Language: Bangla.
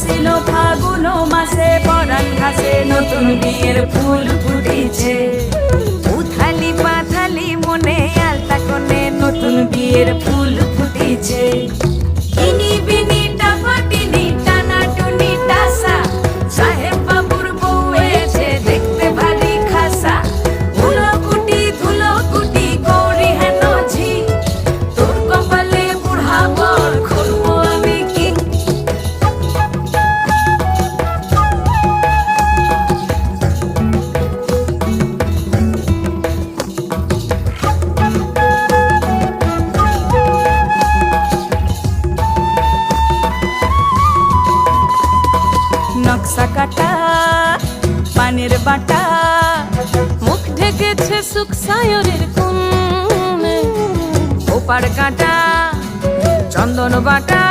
আশ্বিন ফাগুন মাসে পরাণ খাসে নতুন বিয়ের ফুল ফুটেছে। উথালি পাথালি মনে আলতা কোণে নতুন বিয়ের ফুল নকশা কাটা পানের বাটা মুখ ঢেকেছে সুখ সায়রের কোণে ওপার কাটা চন্দন বাটা